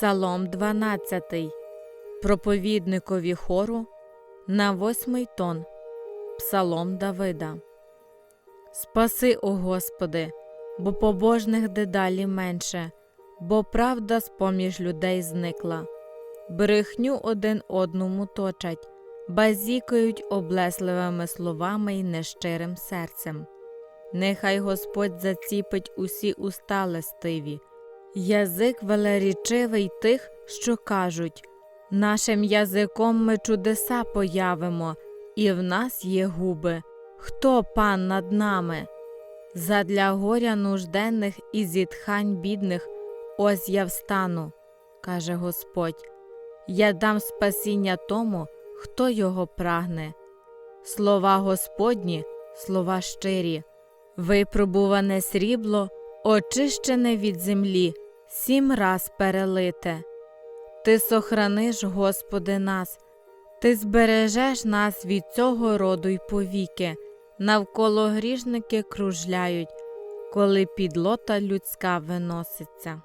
Псалом 12. Проповідникові хору на восьмий тон. Псалом Давида. Спаси, о Господи, бо побожних дедалі менше, бо правда з-поміж людей зникла. Брехню один одному точать, базікають облесливими словами й нещирим серцем. Нехай Господь заціпить усі уста лестиві, язик велерічивий тих, що кажуть Нашим язиком ми чудеса появимо, і в нас є губи. Хто пан над нами? Задля горя нужденних і зітхань бідних, ось я встану, каже Господь. Я дам спасіння тому, хто його прагне. Слова Господні, слова щирі, випробуване срібло, очищене від землі, сім раз перелите. Ти сохраниш, Господи, нас, Ти збережеш нас від цього роду й повіки, навколо грішники кружляють, коли підлота людська виноситься.